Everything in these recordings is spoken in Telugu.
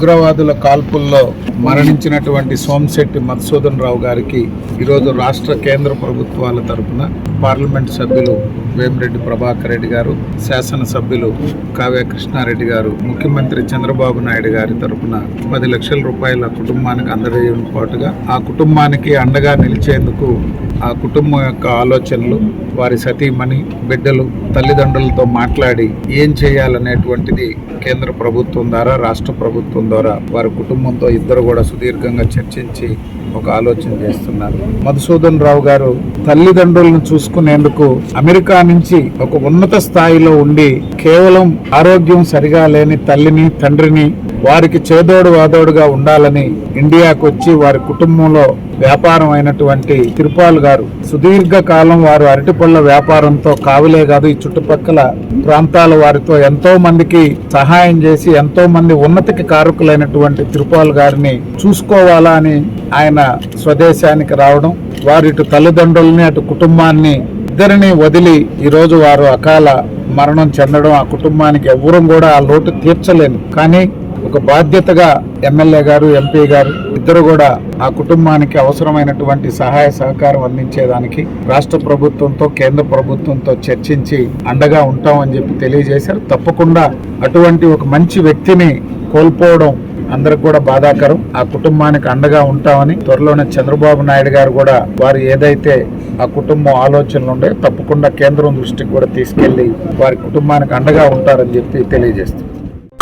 ఉగ్రవాదుల కాల్పుల్లో మరణించినటువంటి సోమశెట్టి మధుసూదన్ రావు గారికి ఈరోజు రాష్ట్ర కేంద్ర ప్రభుత్వాల తరపున పార్లమెంట్ సభ్యులు వేమిరెడ్డి ప్రభాకర్ రెడ్డి గారు శాసనసభ్యులు కావ్య కృష్ణారెడ్డి గారు ముఖ్యమంత్రి చంద్రబాబు నాయుడు గారి తరపున పది లక్షల రూపాయల కుటుంబానికి అందజేయడం పాటుగా ఆ కుటుంబానికి అండగా నిలిచేందుకు ఆ కుటుంబం యొక్క ఆలోచనలు వారి సతీమణి బిడ్డలు తల్లిదండ్రులతో మాట్లాడి ఏం చేయాలనేటువంటిది కేంద్ర ప్రభుత్వం ద్వారా రాష్ట్ర ప్రభుత్వం ద్వారా వారి కుటుంబంతో ఇద్దరు కూడా సుదీర్ఘంగా చర్చించి ఒక ఆలోచన చేస్తున్నారు. మధుసూదన్ రావు గారు తల్లిదండ్రులను చూసుకునేందుకు అమెరికా నుంచి ఒక ఉన్నత స్థాయిలో ఉండి కేవలం ఆరోగ్యం సరిగా లేని తల్లిని తండ్రిని వారికి చేదోడు వాదోడుగా ఉండాలని ఇండియాకు వచ్చి వారి కుటుంబంలో వ్యాపారం అయినటువంటి తిరుపాల్ గారు. సుదీర్ఘ కాలం వారు అరటిపళ్ళ వ్యాపారంతో కావులే కాదు ఈ చుట్టుపక్కల ప్రాంతాల వారితో ఎంతో మందికి సహాయం చేసి ఎంతో మంది ఉన్నతికి కారకులైనటువంటి తిరుపాల్ గారిని చూసుకోవాలా అని ఆయన స్వదేశానికి రావడం వారిటు తల్లిదండ్రుల్ని అటు కుటుంబాన్ని ఇద్దరిని వదిలి ఈరోజు వారు అకాల మరణం చెందడం ఆ కుటుంబానికి ఎవ్వరం కూడా ఆ లోటు తీర్చలేను. కానీ ఒక బాధ్యతగా ఎమ్మెల్యే గారు ఎంపీ గారు ఇద్దరు కూడా ఆ కుటుంబానికి అవసరమైనటువంటి సహాయ సహకారం అందించేదానికి రాష్ట్ర ప్రభుత్వంతో కేంద్ర ప్రభుత్వంతో చర్చించి అండగా ఉంటామని చెప్పి తెలియజేశారు. తప్పకుండా అటువంటి ఒక మంచి వ్యక్తిని కోల్పోవడం అందరికి కూడా బాధాకరం. ఆ కుటుంబానికి అండగా ఉంటామని త్వరలోనే చంద్రబాబు నాయుడు గారు కూడా వారు ఏదైతే ఆ కుటుంబం ఆలోచనలు ఉండే తప్పకుండా కేంద్రం దృష్టికి కూడా తీసుకెళ్ళి వారి కుటుంబానికి అండగా ఉంటారని చెప్పి తెలియజేస్తుంది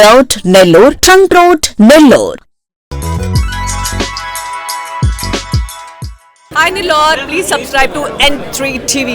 layout Nellore trunk road Hi Nilor, please subscribe to N3 TV.